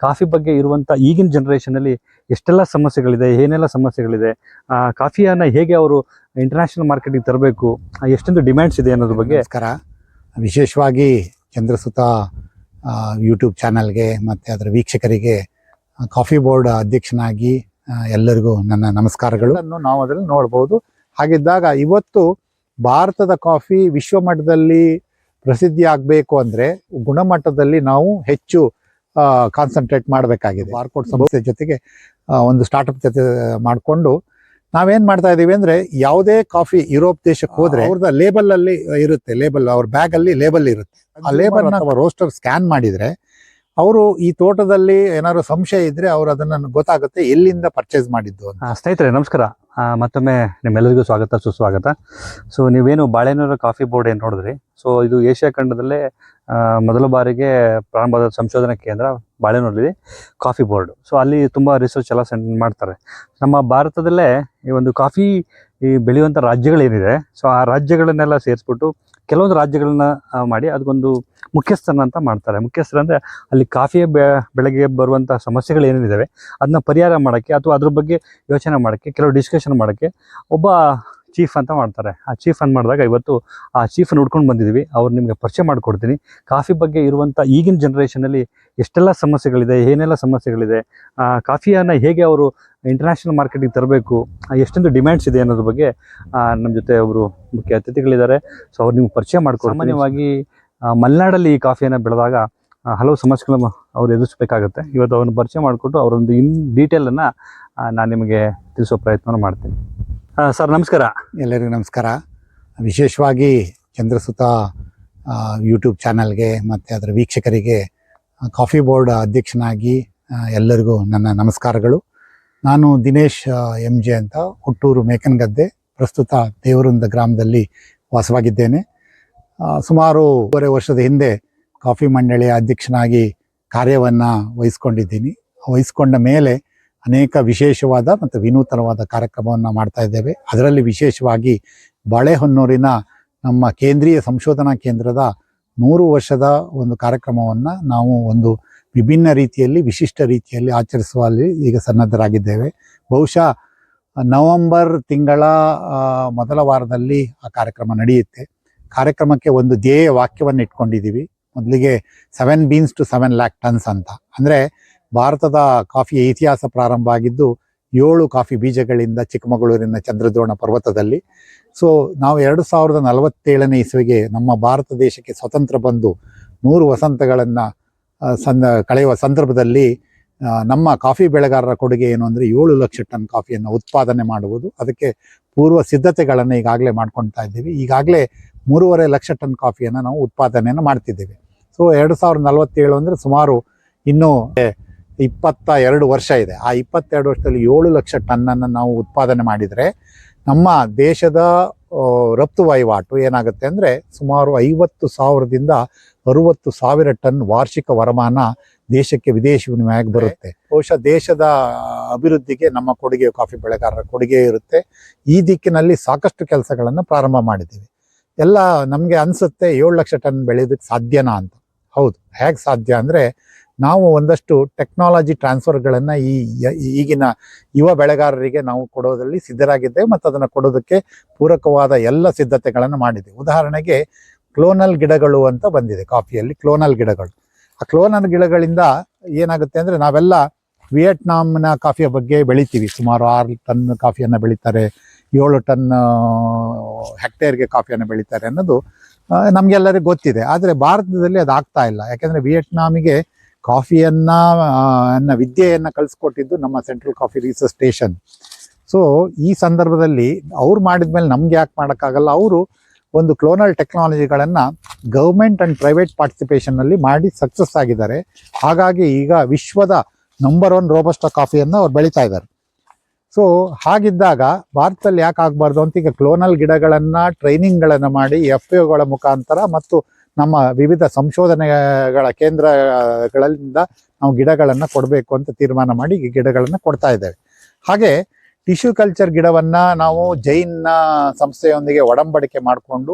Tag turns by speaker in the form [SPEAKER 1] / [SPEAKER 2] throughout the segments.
[SPEAKER 1] Coffee ಬಗ್ಗೆ ಇರುವಂಥ ಈಗಿನ ಜನ್ರೇಷನಲ್ಲಿ ಎಷ್ಟೆಲ್ಲ ಸಮಸ್ಯೆಗಳಿದೆ ಏನೆಲ್ಲ ಸಮಸ್ಯೆಗಳಿದೆ ಕಾಫಿಯನ್ನು ಹೇಗೆ ಅವರು ಇಂಟರ್ನ್ಯಾಷನಲ್ ಮಾರ್ಕೆಟಿಗೆ ತರಬೇಕು ಎಷ್ಟೊಂದು ಡಿಮ್ಯಾಂಡ್ಸ್ ಇದೆ ಅನ್ನೋದ್ರ ಬಗ್ಗೆ
[SPEAKER 2] ನಮಸ್ಕಾರ. ವಿಶೇಷವಾಗಿ ಚಂದ್ರಸುತ ಯೂಟ್ಯೂಬ್ ಚಾನಲ್ಗೆ ಮತ್ತು ಅದರ ವೀಕ್ಷಕರಿಗೆ ಕಾಫಿ ಬೋರ್ಡ್ ಅಧ್ಯಕ್ಷನಾಗಿ ಎಲ್ಲರಿಗೂ ನನ್ನ ನಮಸ್ಕಾರಗಳು. ಅನ್ನು ನಾವು ಅದರಲ್ಲಿ ನೋಡ್ಬೋದು. ಹಾಗಿದ್ದಾಗ ಇವತ್ತು ಭಾರತದ ಕಾಫಿ ವಿಶ್ವ ಮಟ್ಟದಲ್ಲಿ ಪ್ರಸಿದ್ಧಿ ಆಗಬೇಕು ಅಂದರೆ ಗುಣಮಟ್ಟದಲ್ಲಿ ನಾವು ಹೆಚ್ಚು ಕಾನ್ಸಂಟ್ರೇಟ್ ಮಾಡಬೇಕಾಗಿದೆ. ಬಾರ್ಕೋಡ್ ಸಂಸ್ಥೆ ಜೊತೆಗೆ ಒಂದು ಸ್ಟಾರ್ಟಪ್ ಜೊತೆ ಮಾಡಿಕೊಂಡು ನಾವೇನು ಮಾಡ್ತಾ ಇದ್ದೀವಿ ಅಂದ್ರೆ ಯಾವುದೇ ಕಾಫಿ ಯುರೋಪ್ ದೇಶಕ್ಕೆ ಹೋದರೆ ಅವ್ರದ ಲೇಬಲ್ ಅಲ್ಲಿ ಇರುತ್ತೆ. ಲೇಬಲ್ ಅವ್ರ ಬ್ಯಾಗಲ್ಲಿ ಲೇಬಲ್ ಇರುತ್ತೆ. ಆ ಲೇಬಲ್ ಅಥವಾ ರೋಸ್ಟರ್ ಸ್ಕ್ಯಾನ್ ಮಾಡಿದ್ರೆ ಅವರು ಈ ತೋಟದಲ್ಲಿ ಏನಾದ್ರು ಸಂಶಯ ಇದ್ರೆ ಅವ್ರು ಅದನ್ನ ಗೊತ್ತಾಗುತ್ತೆ ಎಲ್ಲಿಂದ ಪರ್ಚೇಸ್ ಮಾಡಿದ್ದು ಅಂತ.
[SPEAKER 1] ಸ್ನೇಹಿತರೆ ನಮಸ್ಕಾರ. ಮತ್ತೊಮ್ಮೆ ನಿಮ್ಮೆಲ್ಲರಿಗೂ ಸ್ವಾಗತ, ಸುಸ್ವಾಗತ. ಸೊ ನೀವೇನು ಬಾಳೆನೂರ ಕಾಫಿ ಬೋರ್ಡ್ ಏನು ನೋಡಿದ್ರಿ? ಸೊ ಇದು ಏಷ್ಯಾ ಖಂಡದಲ್ಲೇ ಮೊದಲ ಬಾರಿಗೆ ಪ್ರಾರಂಭದ ಸಂಶೋಧನಾ ಕೇಂದ್ರ ಬಾಳೆನೂರಲ್ಲಿ ಕಾಫಿ ಬೋರ್ಡ್. ಸೊ ಅಲ್ಲಿ ತುಂಬ ರಿಸರ್ಚ್ ಎಲ್ಲ ಸೆಂಡ್ ಮಾಡ್ತಾರೆ. ನಮ್ಮ ಭಾರತದಲ್ಲೇ ಈ ಒಂದು ಕಾಫಿ ಈ ಬೆಳೆಯುವಂಥ ರಾಜ್ಯಗಳೇನಿದೆ ಸೊ ಆ ರಾಜ್ಯಗಳನ್ನೆಲ್ಲ ಸೇರಿಸ್ಬಿಟ್ಟು ಕೆಲವೊಂದು ರಾಜ್ಯಗಳನ್ನ ಮಾಡಿ ಅದಕ್ಕೊಂದು ಮುಖ್ಯಸ್ಥನ ಅಂತ ಮಾಡ್ತಾರೆ. ಮುಖ್ಯಸ್ಥರ ಅಂದರೆ ಅಲ್ಲಿ ಕಾಫಿಯ ಬೆ, ಬೆಳೆಗೆ ಬರುವಂಥ ಸಮಸ್ಯೆಗಳು ಏನೇನಿದ್ದಾವೆ ಅದನ್ನ ಪರಿಹಾರ ಮಾಡೋಕ್ಕೆ ಅಥವಾ ಅದ್ರ ಬಗ್ಗೆ ಯೋಚನೆ ಮಾಡೋಕ್ಕೆ, ಕೆಲವು ಡಿಸ್ಕಷನ್ ಮಾಡೋಕ್ಕೆ ಒಬ್ಬ ಚೀಫ್ ಅಂತ ಮಾಡ್ತಾರೆ. ಆ ಚೀಫ್ ಅಂತ ಮಾಡಿದಾಗ ಇವತ್ತು ಆ ಚೀಫನ್ನು ಹುಡ್ಕೊಂಡು ಬಂದಿದ್ದೀವಿ ಅವ್ರು ನಿಮಗೆ ಪರಿಚಯ ಮಾಡಿಕೊಡ್ತೀನಿ. ಕಾಫಿ ಬಗ್ಗೆ ಇರುವಂಥ ಈಗಿನ ಜನ್ರೇಷನಲ್ಲಿ ಎಷ್ಟೆಲ್ಲ ಸಮಸ್ಯೆಗಳಿದೆ, ಏನೆಲ್ಲ ಸಮಸ್ಯೆಗಳಿದೆ ಕಾಫಿಯನ್ನು ಹೇಗೆ ಅವರು ಇಂಟರ್ನ್ಯಾಷನಲ್ ಮಾರ್ಕೆಟಿಗೆ ತರಬೇಕು ಎಷ್ಟೊಂದು ಡಿಮ್ಯಾಂಡ್ಸ್ ಇದೆ ಅನ್ನೋದ್ರ ಬಗ್ಗೆ ನಮ್ಮ ಜೊತೆ ಅವರು ಮುಖ್ಯ ಅತಿಥಿಗಳಿದ್ದಾರೆ. ಸೊ ಅವ್ರು ನಿಮ್ಗೆ ಪರಿಚಯ ಮಾಡ್ಕೊಡ್ತಾರೆ ಸಾಮಾನ್ಯವಾಗಿ ಮಲೆನಾಡಲ್ಲಿ ಈ ಕಾಫಿಯನ್ನು ಬೆಳೆದಾಗ ಹಲವು ಸಮಸ್ಯೆಗಳನ್ನು ಅವ್ರು ಎದುರಿಸಬೇಕಾಗುತ್ತೆ. ಇವತ್ತು ಅವ್ರನ್ನ ಪರಿಚಯ ಮಾಡಿಕೊಟ್ಟು ಅವರೊಂದು ಇನ್ ಡೀಟೇಲನ್ನು ನಾನು ನಿಮಗೆ ತಿಳಿಸೋ ಪ್ರಯತ್ನವನ್ನು ಮಾಡ್ತೀನಿ. ಸರ್, ನಮಸ್ಕಾರ.
[SPEAKER 2] ಎಲ್ಲರಿಗೂ ನಮಸ್ಕಾರ. ವಿಶೇಷವಾಗಿ ಚಂದ್ರಸುತ ಯೂಟ್ಯೂಬ್ ಚಾನಲ್ಗೆ ಮತ್ತು ಅದರ ವೀಕ್ಷಕರಿಗೆ ಕಾಫಿ ಬೋರ್ಡ್ ಅಧ್ಯಕ್ಷನಾಗಿ ಎಲ್ಲರಿಗೂ ನನ್ನ ನಮಸ್ಕಾರಗಳು. ನಾನು ದಿನೇಶ್ ಎಂ ಜೆ ಅಂತ ಹುಟ್ಟೂರು ಮೇಕನಗದ್ದೆ. ಪ್ರಸ್ತುತ ದೇವರುಂದ ಗ್ರಾಮದಲ್ಲಿ ವಾಸವಾಗಿದ್ದೇನೆ. ಸುಮಾರು ಒಂದೂವರೆ ವರ್ಷದ ಹಿಂದೆ ಕಾಫಿ ಮಂಡಳಿಯ ಅಧ್ಯಕ್ಷನಾಗಿ ಕಾರ್ಯವನ್ನು ವಹಿಸ್ಕೊಂಡಿದ್ದೀನಿ. ವಹಿಸ್ಕೊಂಡ ಮೇಲೆ ಅನೇಕ ವಿಶೇಷವಾದ ಮತ್ತು ವಿನೂತನವಾದ ಕಾರ್ಯಕ್ರಮವನ್ನು ಮಾಡ್ತಾ ಇದ್ದೇವೆ. ಅದರಲ್ಲಿ ವಿಶೇಷವಾಗಿ ಬಾಳೆಹೊನ್ನೂರಿನ ನಮ್ಮ ಕೇಂದ್ರೀಯ ಸಂಶೋಧನಾ ಕೇಂದ್ರದ ನೂರು ವರ್ಷದ ಒಂದು ಕಾರ್ಯಕ್ರಮವನ್ನು ನಾವು ಒಂದು ವಿಭಿನ್ನ ರೀತಿಯಲ್ಲಿ, ವಿಶಿಷ್ಟ ರೀತಿಯಲ್ಲಿ ಆಚರಿಸುವಲ್ಲಿ ಈಗ ಸನ್ನದ್ಧರಾಗಿದ್ದೇವೆ. ಬಹುಶಃ ನವೆಂಬರ್ ತಿಂಗಳ ಮೊದಲ ವಾರದಲ್ಲಿ ಆ ಕಾರ್ಯಕ್ರಮ ನಡೆಯುತ್ತೆ. ಕಾರ್ಯಕ್ರಮಕ್ಕೆ ಒಂದು ಧ್ಯೇಯ ವಾಕ್ಯವನ್ನು ಇಟ್ಕೊಂಡಿದ್ದೀವಿ ಮೊದಲಿಗೆ seven beans to seven lakh tonnes ಅಂತ. ಅಂದರೆ ಭಾರತದ ಕಾಫಿಯ ಇತಿಹಾಸ ಪ್ರಾರಂಭ ಆಗಿದ್ದು ಏಳು ಕಾಫಿ ಬೀಜಗಳಿಂದ ಚಿಕ್ಕಮಗಳೂರಿನ ಚಂದ್ರದ್ರೋಣ ಪರ್ವತದಲ್ಲಿ. ಸೊ ನಾವು ಎರಡು ಸಾವಿರದ ನಲವತ್ತೇಳನೇ ಇಸುವಿಗೆ ನಮ್ಮ ಭಾರತ ದೇಶಕ್ಕೆ ಸ್ವತಂತ್ರ ಬಂದು ನೂರು ವಸಂತಗಳನ್ನು ಸಂದ, ಕಳೆಯುವ ಸಂದರ್ಭದಲ್ಲಿ ನಮ್ಮ ಕಾಫಿ ಬೆಳೆಗಾರರ ಕೊಡುಗೆ ಏನು ಅಂದರೆ ಏಳು ಲಕ್ಷ ಟನ್ ಕಾಫಿಯನ್ನು ಉತ್ಪಾದನೆ ಮಾಡುವುದು. ಅದಕ್ಕೆ ಪೂರ್ವ ಸಿದ್ಧತೆಗಳನ್ನು ಈಗಾಗಲೇ ಮಾಡ್ಕೊಳ್ತಾ ಇದ್ದೀವಿ. ಈಗಾಗಲೇ ಮೂರುವರೆ ಲಕ್ಷ ಟನ್ ಕಾಫಿಯನ್ನು ನಾವು ಉತ್ಪಾದನೆಯನ್ನು ಮಾಡ್ತಿದ್ದೇವೆ. ಸೊ ಎರಡು ಸಾವಿರದ ನಲವತ್ತೇಳು ಅಂದರೆ ಸುಮಾರು ಇನ್ನೂ ಇಪ್ಪತ್ತ ಎರಡು ವರ್ಷ ಇದೆ. ಆ ಇಪ್ಪತ್ತೆರಡು ವರ್ಷದಲ್ಲಿ ಏಳು ಲಕ್ಷ ಟನ್ನನ್ನು ನಾವು ಉತ್ಪಾದನೆ ಮಾಡಿದರೆ ನಮ್ಮ ದೇಶದ ರಫ್ತು ವಹಿವಾಟು ಏನಾಗುತ್ತೆ ಅಂದರೆ ಸುಮಾರು ಐವತ್ತು ಸಾವಿರದಿಂದ ಅರುವತ್ತು ಸಾವಿರ ಟನ್ ವಾರ್ಷಿಕ ವರಮಾನ ದೇಶಕ್ಕೆ ವಿದೇಶಿ ವಿನಿಮಯಕ್ಕೆ ಬರುತ್ತೆ. ಬಹುಶಃ ದೇಶದ ಅಭಿವೃದ್ಧಿಗೆ ನಮ್ಮ ಕೊಡುಗೆ ಕಾಫಿ ಬೆಳೆಗಾರರ ಕೊಡುಗೆ ಇರುತ್ತೆ. ಈ ದಿಕ್ಕಿನಲ್ಲಿ ಸಾಕಷ್ಟು ಕೆಲಸಗಳನ್ನು ಪ್ರಾರಂಭ ಮಾಡಿದ್ದೀವಿ. ಎಲ್ಲ ನಮಗೆ ಅನಿಸುತ್ತೆ ಏಳು ಲಕ್ಷ ಟನ್ ಬೆಳೆಯೋದಕ್ಕೆ ಸಾಧ್ಯನಾ ಅಂತ. ಹೌದು, ಹೇಗೆ ಸಾಧ್ಯ ಅಂದರೆ ನಾವು ಒಂದಷ್ಟು ಟೆಕ್ನಾಲಜಿ ಟ್ರಾನ್ಸ್ಫರ್ಗಳನ್ನು ಈ ಈಗಿನ ಯುವ ಬೆಳೆಗಾರರಿಗೆ ನಾವು ಕೊಡೋದರಲ್ಲಿ ಸಿದ್ಧರಾಗಿದ್ದೇವೆ ಮತ್ತು ಅದನ್ನು ಕೊಡೋದಕ್ಕೆ ಪೂರಕವಾದ ಎಲ್ಲ ಸಿದ್ಧತೆಗಳನ್ನು ಮಾಡಿದೆ ಉದಾಹರಣೆಗೆ ಕ್ಲೋನಲ್ ಗಿಡಗಳು ಅಂತ ಬಂದಿದೆ ಕಾಫಿಯಲ್ಲಿ ಕ್ಲೋನಲ್ ಗಿಡಗಳು. ಆ ಕ್ಲೋನಲ್ ಗಿಡಗಳಿಂದ ಏನಾಗುತ್ತೆ ಅಂದರೆ ನಾವೆಲ್ಲ ವಿಯೆಟ್ನಾಮ್ನ ಕಾಫಿಯ ಬಗ್ಗೆ ಬೆಳಿತೀವಿ. ಸುಮಾರು ಆರು ಟನ್ ಕಾಫಿಯನ್ನು ಬೆಳೀತಾರೆ, ಏಳು ಟನ್ ಹೆಕ್ಟೇರ್ಗೆ ಕಾಫಿಯನ್ನು ಬೆಳೀತಾರೆ ಅನ್ನೋದು ನಮಗೆಲ್ಲರಿಗೂ ನಮ್ಗೆಲ್ಲರಿಗೂ ಗೊತ್ತಿದೆ. ಆದರೆ ಭಾರತದಲ್ಲಿ ಅದು ಆಗ್ತಾ ಇಲ್ಲ. ಯಾಕೆಂದರೆ ವಿಯೆಟ್ನಾಮಿಗೆ ಕಾಫಿಯನ್ನ ಅನ್ನ, ವಿದ್ಯೆಯನ್ನು ಕಲಿಸ್ಕೊಟ್ಟಿದ್ದು ನಮ್ಮ central coffee research station. So, ಈ ಸಂದರ್ಭದಲ್ಲಿ ಅವ್ರು ಮಾಡಿದ ಮೇಲೆ ನಮ್ಗೆ ಯಾಕೆ ಮಾಡೋಕ್ಕಾಗಲ್ಲ? ಅವರು ಒಂದು ಕ್ಲೋನಲ್ ಟೆಕ್ನಾಲಜಿಗಳನ್ನು ಗೌರ್ಮೆಂಟ್ ಆ್ಯಂಡ್ ಪ್ರೈವೇಟ್ ಪಾರ್ಟಿಸಿಪೇಷನ್ನಲ್ಲಿ ಮಾಡಿ ಸಕ್ಸಸ್ ಆಗಿದ್ದಾರೆ. ಹಾಗಾಗಿ ಈಗ ವಿಶ್ವದ ನಂಬರ್ ಒನ್ ರೋಬಸ್ಟ ಕಾಫಿಯನ್ನು ಅವ್ರು ಬೆಳೀತಾ ಇದ್ದಾರೆ. ಸೊ, ಹಾಗಿದ್ದಾಗ ಭಾರತದಲ್ಲಿ ಯಾಕೆ ಆಗಬಾರ್ದು ಅಂತ ಈಗ ಕ್ಲೋನಲ್ ಗಿಡಗಳನ್ನು, ಟ್ರೈನಿಂಗ್ಗಳನ್ನು ಮಾಡಿ ಎಫ್ ಒಗಳ ಮುಖಾಂತರ ಮತ್ತು ನಮ್ಮ ವಿವಿಧ ಸಂಶೋಧನೆಗಳ ಕೇಂದ್ರಗಳಿಂದ ನಾವು ಗಿಡಗಳನ್ನು ಕೊಡಬೇಕು ಅಂತ ತೀರ್ಮಾನ ಮಾಡಿ ಈ ಗಿಡಗಳನ್ನು ಕೊಡ್ತಾ ಇದ್ದೇವೆ. ಹಾಗೆ ಟಿಶ್ಯೂ ಕಲ್ಚರ್ ಗಿಡವನ್ನು ನಾವು ಜೈನ್ನ ಸಂಸ್ಥೆಯೊಂದಿಗೆ ಒಡಂಬಡಿಕೆ ಮಾಡಿಕೊಂಡು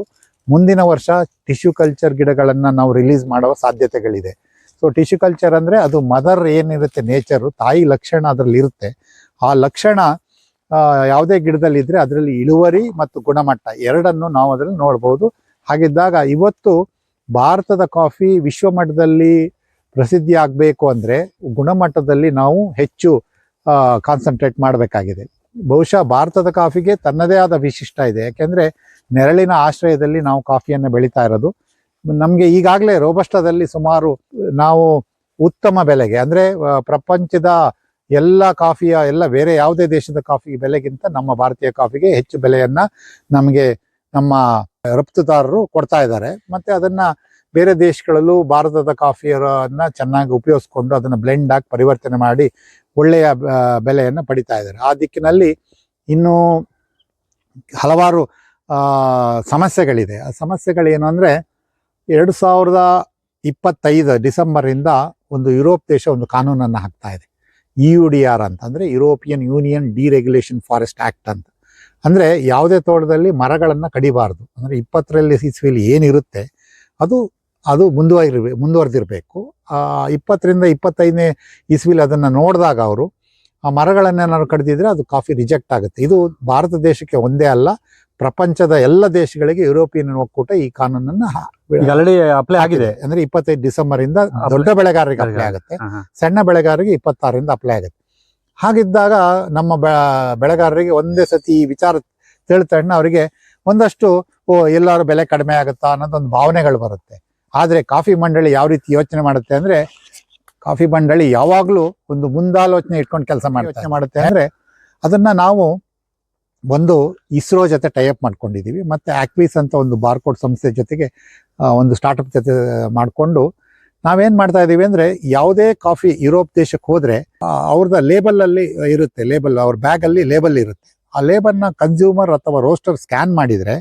[SPEAKER 2] ಮುಂದಿನ ವರ್ಷ ಟಿಶ್ಯೂ ಕಲ್ಚರ್ ಗಿಡಗಳನ್ನು ನಾವು ರಿಲೀಸ್ ಮಾಡುವ ಸಾಧ್ಯತೆಗಳಿದೆ. ಸೊ ಟಿಶ್ಯೂ ಕಲ್ಚರ್ ಅಂದ್ರೆ ಅದು ಮದರ್ ಏನಿರುತ್ತೆ, ನೇಚರು, ತಾಯಿ ಲಕ್ಷಣ ಅದರಲ್ಲಿ ಇರುತ್ತೆ. ಆ ಲಕ್ಷಣ ಯಾವುದೇ ಗಿಡದಲ್ಲಿ ಇದ್ರೆ ಅದರಲ್ಲಿ ಇಳುವರಿ ಮತ್ತು ಗುಣಮಟ್ಟ ಎರಡನ್ನು ನಾವು ಅದರಲ್ಲಿ ನೋಡ್ಬೋದು. ಹಾಗಿದ್ದಾಗ ಇವತ್ತು ಭಾರತದ ಕಾಫಿ ವಿಶ್ವ ಮಟ್ಟದಲ್ಲಿ ಪ್ರಸಿದ್ಧಿ ಆಗಬೇಕು ಅಂದ್ರೆ ಗುಣಮಟ್ಟದಲ್ಲಿ ನಾವು ಹೆಚ್ಚು ಕಾನ್ಸಂಟ್ರೇಟ್ ಮಾಡಬೇಕಾಗಿದೆ. ಬಹುಶಃ ಭಾರತದ ಕಾಫಿಗೆ ತನ್ನದೇ ಆದ ವಿಶಿಷ್ಟ ಇದೆ. ಯಾಕೆಂದರೆ ನೆರಳಿನ ಆಶ್ರಯದಲ್ಲಿ ನಾವು ಕಾಫಿಯನ್ನು ಬೆಳೀತಾ ಇರೋದು. ನಮಗೆ ಈಗಾಗಲೇ ರೋಬಸ್ಟದಲ್ಲಿ ಸುಮಾರು ನಾವು ಉತ್ತಮ ಬೆಲೆಗೆ, ಅಂದರೆ ಪ್ರಪಂಚದ ಎಲ್ಲ ಕಾಫಿಯ, ಎಲ್ಲ ಬೇರೆ ಯಾವುದೇ ದೇಶದ ಕಾಫಿ ಬೆಲೆಗಿಂತ ನಮ್ಮ ಭಾರತೀಯ ಕಾಫಿಗೆ ಹೆಚ್ಚು ಬೆಲೆಯನ್ನು ನಮಗೆ ನಮ್ಮ ರಫ್ತುದಾರರು ಕೊಡ್ತಾ ಇದ್ದಾರೆ. ಮತ್ತೆ ಅದನ್ನ ಬೇರೆ ದೇಶಗಳಲ್ಲೂ ಭಾರತದ ಕಾಫಿಯನ್ನ ಚೆನ್ನಾಗಿ ಉಪಯೋಗಿಸ್ಕೊಂಡು ಅದನ್ನ ಬ್ಲೆಂಡ್ ಆಗಿ ಪರಿವರ್ತನೆ ಮಾಡಿ ಒಳ್ಳೆಯ ಬೆಲೆಯನ್ನು ಪಡಿತಾ ಇದ್ದಾರೆ. ಆ ದಿಕ್ಕಿನಲ್ಲಿ ಇನ್ನೂ ಹಲವಾರು ಸಮಸ್ಯೆಗಳಿದೆ. ಆ ಸಮಸ್ಯೆಗಳೇನು ಅಂದ್ರೆ ಎರಡು ಸಾವಿರದ ಇಪ್ಪತ್ತೈದು ಡಿಸೆಂಬರಿಂದ ಒಂದು ಯುರೋಪ್ ದೇಶ ಒಂದು ಕಾನೂನನ್ನು ಹಾಕ್ತಾ ಇದೆ. ಇ ಯು ಡಿ ಆರ್ ಅಂತ. ಅಂದ್ರೆ European Union deregulation forest act ಅಂತ. ಅಂದ್ರೆ ಯಾವುದೇ ತೋಟದಲ್ಲಿ ಮರಗಳನ್ನು ಕಡಿಬಾರ್ದು. ಅಂದ್ರೆ ಇಪ್ಪತ್ತರಲ್ಲಿ ಇಸ್ವಿಲಿ ಏನಿರುತ್ತೆ ಅದು ಅದು ಮುಂದುವರಿರ್ಬೇಕು ಮುಂದುವರೆದಿರಬೇಕು. ಆ ಇಪ್ಪತ್ತರಿಂದ ಇಪ್ಪತ್ತೈದನೇ ಇಸ್ವಿಲಿ ಅದನ್ನು ನೋಡಿದಾಗ ಅವರು ಆ ಮರಗಳನ್ನೇನಾದ್ರು ಕಡಿದಿದ್ರೆ ಅದು ಕಾಫಿ ರಿಜೆಕ್ಟ್ ಆಗುತ್ತೆ. ಇದು ಭಾರತ ದೇಶಕ್ಕೆ ಒಂದೇ ಅಲ್ಲ ಪ್ರಪಂಚದ ಎಲ್ಲ ದೇಶಗಳಿಗೆ ಯುರೋಪಿಯನ್ ಒಕ್ಕೂಟ ಈ ಕಾನೂನನ್ನು
[SPEAKER 1] ಆಲ್ರೆಡಿ ಅಪ್ಲೈ ಆಗಿದೆ.
[SPEAKER 2] ಅಂದ್ರೆ ಇಪ್ಪತ್ತೈದು ಡಿಸೆಂಬರ್ ಇಂದ ದೊಡ್ಡ ಬೆಳೆಗಾರರಿಗೆ ಅಪ್ಲೈ ಆಗುತ್ತೆ. ಸಣ್ಣ ಬೆಳೆಗಾರರಿಗೆ ಇಪ್ಪತ್ತಾರರಿಂದ ಅಪ್ಲೈ ಆಗುತ್ತೆ. ಹಾಗಿದ್ದಾಗ ನಮ್ಮ ಬೆ- ಬೆಳೆಗಾರರಿಗೆ ಒಂದೇ ಸತಿ ಈ ವಿಚಾರ ತಿಳ್ತಣ್ಣ ಅವರಿಗೆ ಒಂದಷ್ಟು ಓ ಎಲ್ಲರೂ ಬೆಲೆ ಕಡಿಮೆ ಆಗುತ್ತಾ ಅನ್ನೋದೊಂದು ಭಾವನೆಗಳು ಬರುತ್ತೆ. ಆದರೆ ಕಾಫಿ ಮಂಡಳಿ ಯಾವ ರೀತಿ ಯೋಚನೆ ಮಾಡುತ್ತೆ ಅಂದರೆ ಕಾಫಿ ಮಂಡಳಿ ಯಾವಾಗಲೂ ಒಂದು ಮುಂದಾಲೋಚನೆ ಇಟ್ಕೊಂಡು ಕೆಲಸ ಯೋಚನೆ ಮಾಡುತ್ತೆ. ಅಂದರೆ ಅದನ್ನು ನಾವು ಒಂದು ಇಸ್ರೋ ಜೊತೆ ಟೈಅಪ್ ಮಾಡ್ಕೊಂಡಿದ್ದೀವಿ ಮತ್ತು ಆಕ್ವೀಸ್ ಅಂತ ಒಂದು ಬಾರ್ಕೋಡ್ ಸಂಸ್ಥೆ ಜೊತೆಗೆ ಒಂದು ಸ್ಟಾರ್ಟಪ್ ಜೊತೆ ಮಾಡಿಕೊಂಡು ನಾವೇನ್ ಮಾಡ್ತಾ ಇದೀವಿ ಅಂದ್ರೆ ಯಾವುದೇ ಕಾಫಿ ಯುರೋಪ್ ದೇಶಕ್ಕೆ ಹೋದ್ರೆ ಲೇಬಲ್ ಅಲ್ಲಿ ಇರುತ್ತೆ ಲೇಬಲ್ ಅವ್ರ ಬ್ಯಾಗ್ ಅಲ್ಲಿ ಲೇಬಲ್ ಇರುತ್ತೆ. ಆ ಲೇಬಲ್ನ ಕನ್ಸ್ಯೂಮರ್ ಅಥವಾ ರೋಸ್ಟರ್ ಸ್ಕ್ಯಾನ್ ಮಾಡಿದ್ರೆ,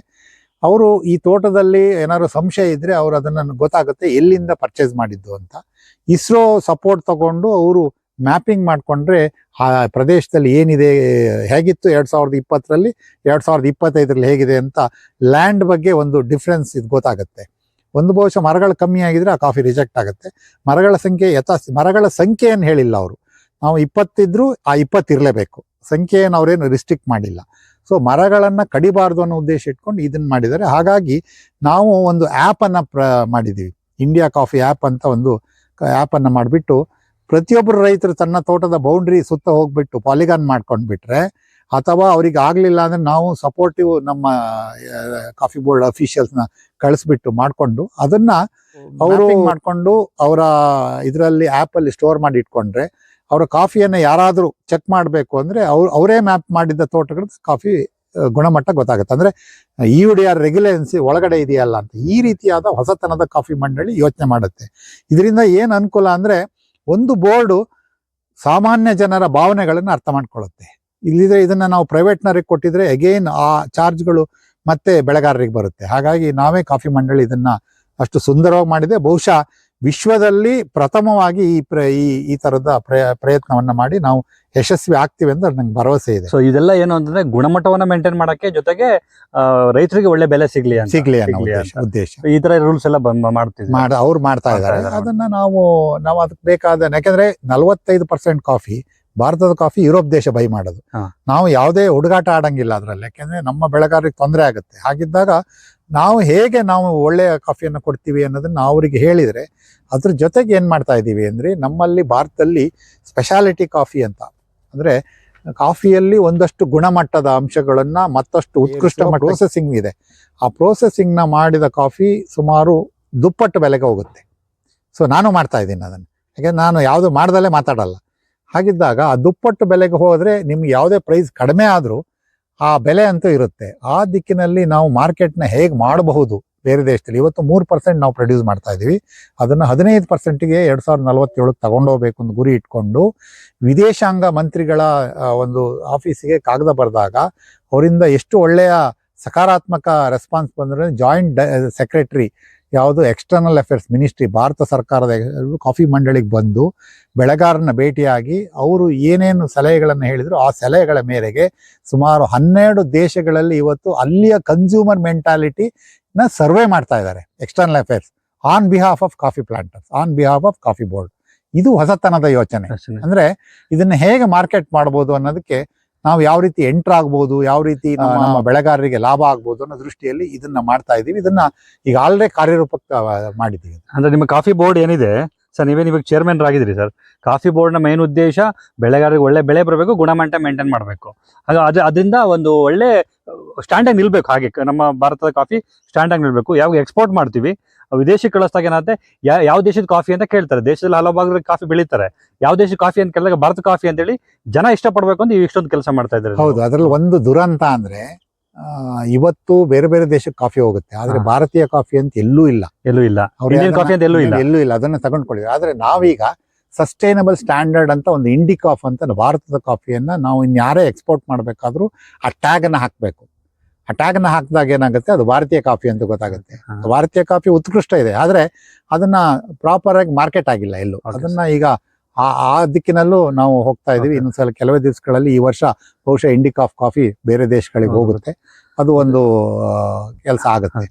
[SPEAKER 2] ಅವರು ಈ ತೋಟದಲ್ಲಿ ಏನಾದ್ರು ಸಂಶಯ ಇದ್ರೆ ಅವ್ರು ಅದನ್ನ ಗೊತ್ತಾಗುತ್ತೆ, ಎಲ್ಲಿಂದ ಪರ್ಚೇಸ್ ಮಾಡಿದ್ದು ಅಂತ. ಇಸ್ರೋ ಸಪೋರ್ಟ್ ತಗೊಂಡು ಅವರು ಮ್ಯಾಪಿಂಗ್ ಮಾಡ್ಕೊಂಡ್ರೆ, ಆ ಪ್ರದೇಶದಲ್ಲಿ ಏನಿದೆ, ಹೇಗಿತ್ತು ಎರಡ್ ಸಾವಿರದ ಇಪ್ಪತ್ತರಲ್ಲಿ, ಎರಡು ಸಾವಿರದ ಇಪ್ಪತ್ತೈದರಲ್ಲಿ ಹೇಗಿದೆ ಅಂತ ಲ್ಯಾಂಡ್ ಬಗ್ಗೆ ಒಂದು ಡಿಫ್ರೆನ್ಸ್ ಇದು ಗೊತ್ತಾಗುತ್ತೆ. ಒಂದು ಬಹುಶಃ ಮರಗಳು ಕಮ್ಮಿ ಆಗಿದ್ರೆ ಆ ಕಾಫಿ ರಿಜೆಕ್ಟ್ ಆಗುತ್ತೆ. ಮರಗಳ ಸಂಖ್ಯೆ ಯಥಾಸ್ತಿ, ಮರಗಳ ಸಂಖ್ಯೆಯನ್ನು ಹೇಳಿಲ್ಲ ಅವರು. ನಾವು ಇಪ್ಪತ್ತಿದ್ರು ಆ ಇಪ್ಪತ್ತು ಇರಲೇಬೇಕು. ಸಂಖ್ಯೆಯನ್ನು ಅವರೇನು ರಿಸ್ಟ್ರಿಕ್ಟ್ ಮಾಡಿಲ್ಲ. ಸೊ ಮರಗಳನ್ನು ಕಡಿಬಾರ್ದು ಅನ್ನೋ ಉದ್ದೇಶ ಇಟ್ಕೊಂಡು ಇದನ್ನು ಮಾಡಿದ್ದಾರೆ. ಹಾಗಾಗಿ ನಾವು ಒಂದು ಆ್ಯಪನ್ನು ಪ್ರ ಮಾಡಿದ್ದೀವಿ ಇಂಡಿಯಾ ಕಾಫಿ ಆ್ಯಪ್ ಅಂತ ಒಂದು ಆ್ಯಪನ್ನು ಮಾಡಿಬಿಟ್ಟು ಪ್ರತಿಯೊಬ್ಬರು ರೈತರು ತನ್ನ ತೋಟದ ಬೌಂಡ್ರಿ ಸುತ್ತ ಹೋಗ್ಬಿಟ್ಟು ಪಾಲಿಗಾನ್ ಮಾಡ್ಕೊಂಡ್ ಬಿಟ್ರೆ ಅಥವಾ ಅವ್ರಿಗೆ ಆಗಲಿಲ್ಲ ಅಂದ್ರೆ ನಾವು ಸಪೋರ್ಟಿವ್ ನಮ್ಮ ಕಾಫಿ ಬೋರ್ಡ್ ಅಫಿಷಿಯಲ್ಸ್ನ ಕಳಿಸ್ಬಿಟ್ಟು ಮಾಡ್ಕೊಂಡು ಅದನ್ನ ಅವರು ಮಾಡ್ಕೊಂಡು ಅವರ ಇದರಲ್ಲಿ ಆಪ್ ಅಲ್ಲಿ ಸ್ಟೋರ್ ಮಾಡಿ ಇಟ್ಕೊಂಡ್ರೆ ಅವರ ಕಾಫಿಯನ್ನ ಯಾರಾದರೂ ಚೆಕ್ ಮಾಡಬೇಕು ಅಂದ್ರೆ ಅವ್ರು ಅವರೇ ಮ್ಯಾಪ್ ಮಾಡಿದ್ದ ತೋಟಗಳ ಕಾಫಿ ಗುಣಮಟ್ಟ ಗೊತ್ತಾಗುತ್ತೆ. ಅಂದ್ರೆ ಇ ಯು ಡಿ ಆರ್ ರೆಗ್ಯುಲೆನ್ಸಿ ಒಳಗಡೆ ಇದೆಯಲ್ಲ ಅಂತ ಈ ರೀತಿಯಾದ ಹೊಸತನದ ಕಾಫಿ ಮಂಡಳಿ ಯೋಚನೆ ಮಾಡುತ್ತೆ. ಇದರಿಂದ ಏನ್ ಅನುಕೂಲ ಅಂದ್ರೆ ಒಂದು ಬೋರ್ಡು ಸಾಮಾನ್ಯ ಜನರ ಭಾವನೆಗಳನ್ನ ಅರ್ಥ ಮಾಡ್ಕೊಳ್ಳುತ್ತೆ. ಇಲ್ಲಿದ್ರೆ ಇದನ್ನ ನಾವು ಪ್ರೈವೇಟ್ನವ್ರಿಗೆ ಕೊಟ್ಟಿದ್ರೆ ಅಗೇನ್ ಆ ಚಾರ್ಜ್ಗಳು ಮತ್ತೆ ಬೆಳೆಗಾರರಿಗೆ ಬರುತ್ತೆ. ಹಾಗಾಗಿ ನಾವೇ ಕಾಫಿ ಮಂಡಳಿ ಇದನ್ನ ಅಷ್ಟು ಸುಂದರವಾಗಿ ಮಾಡಿದೆ. ಬಹುಶಃ ವಿಶ್ವದಲ್ಲಿ ಪ್ರಥಮವಾಗಿ ಈ ಪ್ರ ಈ ಈ ತರದ ಪ್ರಯ- ಪ್ರಯತ್ನವನ್ನ ಮಾಡಿ ನಾವು ಯಶಸ್ವಿ ಆಗ್ತೀವಿ ಅಂತ ನಂಗೆ ಭರವಸೆ ಇದೆ.
[SPEAKER 1] ಸೊ ಇದೆಲ್ಲ ಏನು ಅಂತಂದ್ರೆ ಗುಣಮಟ್ಟವನ್ನ ಮೇಂಟೈನ್ ಮಾಡಕ್ಕೆ ಜೊತೆಗೆ ರೈತರಿಗೆ ಒಳ್ಳೆ ಬೆಲೆ ಸಿಗ್ಲಿ ಅಂತ.
[SPEAKER 2] ಸಿಗ್ಲಿ ಅನ್ನೋ ಉದ್ದೇಶ
[SPEAKER 1] ಈ ತರ ರೂಲ್ಸ್ ಎಲ್ಲ ಬಂದ್ ಮಾಡ್ತಿದ್ವಿ
[SPEAKER 2] ಮಾಡ ಅವ್ರು ಮಾಡ್ತಾ ಇದ್ದಾರೆ. ಅದನ್ನ ನಾವು ನಾವು ಅದಕ್ಕೆ ಬೇಕಾದ ಯಾಕಂದ್ರೆ ನಲವತ್ತೈದು ಪರ್ಸೆಂಟ್ ಕಾಫಿ ಭಾರತದ ಕಾಫಿ ಯುರೋಪ್ ದೇಶ ಬೈ ಮಾಡೋದು. ನಾವು ಯಾವುದೇ ಹುಡುಗಾಟ ಆಡಂಗಿಲ್ಲ ಅದರಲ್ಲಿ. ಯಾಕೆಂದ್ರೆ ನಮ್ಮ ಬೆಳೆಗಾರರಿಗೆ ತೊಂದರೆ ಆಗುತ್ತೆ. ಹಾಗಿದ್ದಾಗ ನಾವು ಹೇಗೆ ನಾವು ಒಳ್ಳೆಯ ಕಾಫಿಯನ್ನು ಕೊಡ್ತೀವಿ ಅನ್ನೋದನ್ನ ನಾವು ಅವರಿಗೆ ಹೇಳಿದ್ರೆ ಅದ್ರ ಜೊತೆಗೆ ಏನು ಮಾಡ್ತಾ ಇದ್ದೀವಿ ಅಂದ್ರೆ ನಮ್ಮಲ್ಲಿ ಭಾರತದಲ್ಲಿ ಸ್ಪೆಷಾಲಿಟಿ ಕಾಫಿ ಅಂತ. ಅಂದ್ರೆ ಕಾಫಿಯಲ್ಲಿ ಒಂದಷ್ಟು ಗುಣಮಟ್ಟದ ಅಂಶಗಳನ್ನ ಮತ್ತಷ್ಟು ಉತ್ಕೃಷ್ಟ ಪ್ರೋಸೆಸಿಂಗ್ ಇದೆ. ಆ ಪ್ರೋಸೆಸಿಂಗ್ನ ಮಾಡಿದ ಕಾಫಿ ಸುಮಾರು ದುಪ್ಪಟ್ಟು ಬೆಲೆಗೆ ಹೋಗುತ್ತೆ. ಸೊ ನಾನು ಮಾಡ್ತಾ ಇದ್ದೀನಿ ಅದನ್ನು. ಯಾಕೆಂದ್ರೆ ನಾನು ಯಾವುದು ಮಾಡ್ದಲ್ಲೇ ಮಾತಾಡಲ್ಲ. ಹಾಗಿದ್ದಾಗ ಆ ದುಪ್ಪಟ್ಟು ಬೆಲೆಗೆ ಹೋದರೆ ನಿಮ್ಗೆ ಯಾವುದೇ ಪ್ರೈಸ್ ಕಡಿಮೆ ಆದರೂ ಆ ಬೆಲೆ ಅಂತೂ ಇರುತ್ತೆ. ಆ ದಿಕ್ಕಿನಲ್ಲಿ ನಾವು ಮಾರ್ಕೆಟ್ನ ಹೇಗೆ ಮಾಡಬಹುದು ಬೇರೆ ದೇಶದಲ್ಲಿ? ಇವತ್ತು ಮೂರು ಪರ್ಸೆಂಟ್ ನಾವು ಪ್ರೊಡ್ಯೂಸ್ ಮಾಡ್ತಾ ಇದ್ದೀವಿ. ಅದನ್ನು ಹದಿನೈದು ಪರ್ಸೆಂಟಿಗೆ ಎರಡ್ ಸಾವಿರದ ನಲವತ್ತೇಳಕ್ಕೆ ತಗೊಂಡೋಗ್ಬೇಕು ಅಂತ ಗುರಿ ಇಟ್ಕೊಂಡು ವಿದೇಶಾಂಗ ಮಂತ್ರಿಗಳ ಒಂದು ಆಫೀಸಿಗೆ ಕಾಗದ ಬರೆದಾಗ ಅವರಿಂದ ಎಷ್ಟು ಒಳ್ಳೆಯ ಸಕಾರಾತ್ಮಕ ರೆಸ್ಪಾನ್ಸ್ ಬಂದರೆ ಜಾಯಿಂಟ್ ಸೆಕ್ರೆಟರಿ ಯಾವುದು ಎಕ್ಸ್ಟರ್ನಲ್ ಅಫೇರ್ಸ್ ಮಿನಿಸ್ಟ್ರಿ ಭಾರತ ಸರ್ಕಾರದ ಕಾಫಿ ಮಂಡಳಿಗೆ ಬಂದು ಬೆಳೆಗಾರನ ಭೇಟಿಯಾಗಿ ಅವರು ಏನೇನು ಸಲಹೆಗಳನ್ನು ಹೇಳಿದ್ರು ಆ ಸಲಹೆಗಳ ಮೇರೆಗೆ ಸುಮಾರು ಹನ್ನೆರಡು ದೇಶಗಳಲ್ಲಿ ಇವತ್ತು ಅಲ್ಲಿಯ ಕನ್ಸ್ಯೂಮರ್ ಮೆಂಟಾಲಿಟಿನ ನ ಸರ್ವೆ ಮಾಡ್ತಾ ಇದ್ದಾರೆ external affairs on behalf of coffee planters on behalf of coffee board ಇದು ಹೊಸತನದ ಯೋಚನೆ. ಅಂದ್ರೆ ಇದನ್ನ ಹೇಗೆ ಮಾರ್ಕೆಟ್ ಮಾಡ್ಬೋದು ಅನ್ನೋದಕ್ಕೆ ನಾವು ಯಾವ ರೀತಿ ಎಂಟರ್ ಆಗ್ಬೋದು ಯಾವ ರೀತಿ ನಮ್ಮ ನಮ್ಮ ಬೆಳೆಗಾರರಿಗೆ ಲಾಭ ಆಗ್ಬೋದು ಅನ್ನೋ ದೃಷ್ಟಿಯಲ್ಲಿ ಇದನ್ನ ಮಾಡ್ತಾ ಇದೀವಿ ಇದನ್ನ ಈಗ ಆಲ್ರೆಡಿ ಕಾರ್ಯರೂಪಕ್ಕೆ ಮಾಡಿದ್ದೀವಿ
[SPEAKER 1] ಅಂದ್ರೆ ನಿಮ್ಮ ಕಾಫಿ ಬೋರ್ಡ್ ಏನಿದೆ? ಸರ್ ನೀವೇನು ಇವಾಗ ಚೇರ್ಮನ್ ಆಗಿದ್ರಿ ಸರ್. ಕಾಫಿ ಬೋರ್ಡ್ನ ಮೇನ್ ಉದ್ದೇಶ ಬೆಳೆಗಾರರಿಗೆ ಒಳ್ಳೆ ಬೆಳೆ ಬರಬೇಕು ಗುಣಮಟ್ಟ ಮೇಂಟೈನ್ ಮಾಡಬೇಕು. ಅದು ಅದು ಅದರಿಂದ ಒಂದು ಒಳ್ಳೆ ಸ್ಟ್ಯಾಂಡಾಗಿ ನಿಲ್ಬೇಕು. ಹಾಗೆ ನಮ್ಮ ಭಾರತದ ಕಾಫಿ ಸ್ಟ್ಯಾಂಡಾಗಿ ನಿಲ್ಬೇಕು. ಯಾವಾಗ ಎಕ್ಸ್ಪೋರ್ಟ್ ಮಾಡ್ತೀವಿ ವಿದೇಶಕ್ಕೆ ಕಳಿಸ್ದಾಗ ಏನಾಗುತ್ತೆ? ಯಾವ ದೇಶದ ಕಾಫಿ ಅಂತ ಕೇಳ್ತಾರೆ. ದೇಶದಲ್ಲಿ ಹಲವು ಭಾಗದಲ್ಲಿ ಕಾಫಿ ಬೆಳೀತಾರೆ. ಯಾವ ದೇಶದ ಕಾಫಿ ಅಂತ ಕೇಳಿದಾಗ ಭಾರತ ಕಾಫಿ ಅಂತ ಹೇಳಿ ಜನ ಇಷ್ಟಪಡಬೇಕು ಅಂತ ಈ ಇಷ್ಟೊಂದು ಕೆಲಸ ಮಾಡ್ತಾ ಇದ್ದಾರೆ
[SPEAKER 2] ಹೌದು. ಅದ್ರಲ್ಲಿ ಒಂದು ದುರಂತ ಅಂದ್ರೆ ಇವತ್ತು ಬೇರೆ ಬೇರೆ ದೇಶಕ್ಕೆ ಕಾಫಿ ಹೋಗುತ್ತೆ. ಆದ್ರೆ ಭಾರತೀಯ ಕಾಫಿ ಅಂತ ಎಲ್ಲೂ ಇಲ್ಲ.
[SPEAKER 1] ಎಲ್ಲೂ ಇಲ್ಲ. ಕಾಫಿ ಅಂತ ಎಲ್ಲೂ ಇಲ್ಲ.
[SPEAKER 2] ಎಲ್ಲೂ ಇಲ್ಲ. ಅದನ್ನ ತಗೊಂಡ್ಕೊಳ್ಳಿ ಆದ್ರೆ ನಾವೀಗ ಸಸ್ಟೈನಬಲ್ ಸ್ಟ್ಯಾಂಡರ್ಡ್ ಅಂತ ಒಂದು ಇಂಡಿ ಕಾಫ್ ಅಂತ ಭಾರತದ ಕಾಫಿಯನ್ನ ನಾವು ಇನ್ಯಾರೇ ಎಕ್ಸ್ಪೋರ್ಟ್ ಮಾಡಬೇಕಾದ್ರೂ ಆ ಟ್ಯಾಗ್ ಅನ್ನ ಹಾಕ್ಬೇಕು. ಆ ಅನ್ನ ಹಾಕಿದಾಗ ಏನಾಗುತ್ತೆ? ಅದು ಭಾರತೀಯ ಕಾಫಿ ಅಂತ ಗೊತ್ತಾಗುತ್ತೆ. ಭಾರತೀಯ ಕಾಫಿ ಉತ್ಕೃಷ್ಟ ಇದೆ. ಆದರೆ ಅದನ್ನ ಪ್ರಾಪರ್ ಆಗಿ ಮಾರ್ಕೆಟ್ ಆಗಿಲ್ಲ ಎಲ್ಲೂ. ಅದನ್ನ ಈಗ ಆ ಆ ದಿಕ್ಕಿನಲ್ಲೂ ನಾವು ಹೋಗ್ತಾ ಇದೀವಿ
[SPEAKER 1] ಇನ್ನೊಂದು
[SPEAKER 2] ಇನ್ನೊಂದ್ಸಲ ಕೆಲವೇ ದಿವಸಗಳಲ್ಲಿ ಈ ವರ್ಷ ಬಹುಶಃ ಇಂಡಿಕಾಫ್ ಕಾಫಿ ಬೇರೆ ದೇಶಗಳಿಗೆ. ಹೋಗುತ್ತೆ. ಅದು ಒಂದು ಕೆಲಸ ಆಗುತ್ತೆ.